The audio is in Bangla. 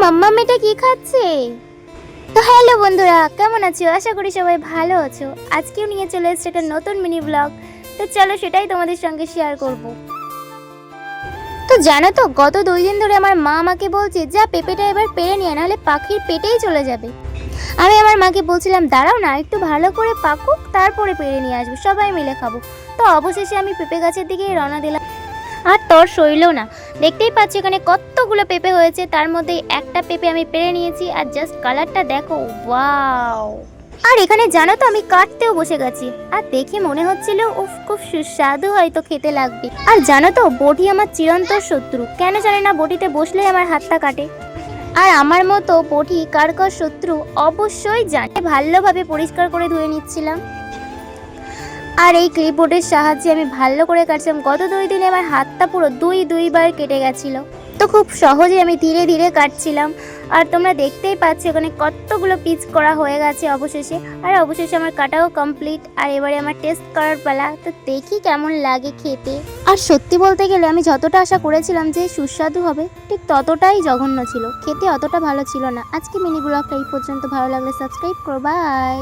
মাম্মা মেয়েটা কি খাচ্ছে? তো হ্যালো বন্ধুরা, কেমন আছো? আশা করি সবাই ভালো আছো। আজকেও নিয়ে চলে এসেছে একটা নতুন মিনি ব্লগ তো চলো সেটাই তোমাদের সঙ্গে শেয়ার করব। তো জানো তো, গত দুই দিন ধরে আমার মা আমাকে বলছে, যা পেঁপেটা এবার পেরে নিয়ে নাহলে পাখির পেটেই চলে যাবে। আমি আমার মাকে বলছিলাম, দাঁড়াও না, একটু ভালো করে পাকুক, তারপরে পেরে নিয়ে আসব, সবাই মিলে খাব। তো অবশেষে আমি পেঁপে গাছের দিকে রওনা দিলাম। আর তোর সইল না। দেখতেই পাচ্ছি এখানে কতগুলো পেঁপে হয়েছে। তার মধ্যে একটা পেঁপে আমি পেরে নিয়েছি আর জাস্ট কালারটা দেখো ওয়াও আর এখানে জানো তো আমি কাটতেও বসে গেছি। আর দেখে মনে হচ্ছিল, উফ, খুব সুস্বাদু হয়তো খেতে লাগবে। আর জানো তো, বটি আমার চিরন্তর শত্রু। কেন জানে না বটিতে বসলেই আমার হাতটা কাটে। আর আমার মতো বটি কার কার শত্রু অবশ্যই জানে। ভালোভাবে পরিষ্কার করে ধুয়ে নিচ্ছিলাম। আর এই ক্লিপবোর্ডের সাহায্যে আমি ভালো করে কাটছিলাম। গত দুই দিনে আমার হাতটা পুরো দুই দুইবার কেটে গেছিল। তো খুব সহজে আমি ধীরে ধীরে কাটছিলাম। আর তোমরা দেখতেই পাচ্ছ ওখানে কতগুলো পিচ করা হয়ে গেছে অবশেষে। আর অবশেষে আমার কাটাও কমপ্লিট আর এবারে আমার টেস্ট করার পালা। তো দেখি কেমন লাগে খেতে। আর সত্যি বলতে গেলে আমি যতটা আশা করেছিলাম যে সুস্বাদু হবে, ঠিক ততটাই জঘন্য ছিল। খেতে অতটা ভালো ছিল না। আজকে মিনি ব্লগটা এই পর্যন্ত। ভালো লাগলে সাবস্ক্রাইব করো। বাই